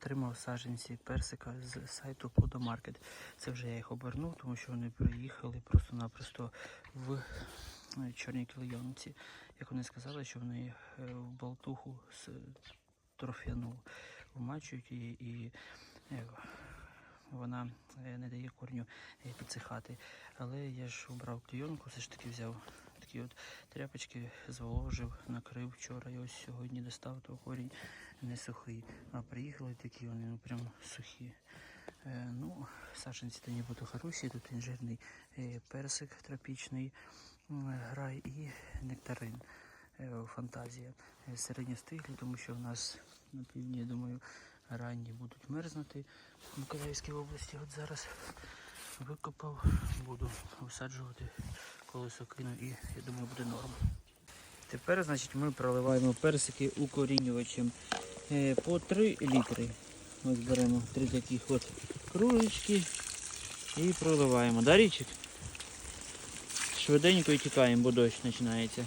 отримав саджанці персика з сайту Плодомаркет. Це вже я їх обернув, тому що вони приїхали просто-напросто в е, чорній клейонці. Як вони сказали, що вони е, в болтуху з торфяну вмачують і, і е, вона не дає корню підсихати. Але я ж обрав клейонку, все ж таки взяв такі от тряпочки, зволожив, накрив вчора. І ось сьогодні достав, то корінь не сухий. А приїхали такі, вони ну прям сухі. Е, ну, саджанці та нібито хороші, тут інжирний е, персик тропічний, грай і нектарин. е, Фантазія Е, середньостиглі, тому що в нас на півдні, я думаю, ранні будуть мерзнути в Миколаївській області. От зараз викопав, буду висаджувати, колесо кину і я думаю буде норм. Тепер, значить, ми проливаємо персики укорінювачем е, по 3 літри. Ось беремо три таких от кружечки і проливаємо. Да, Річик? Швиденько і тікаємо, бо дощ починається.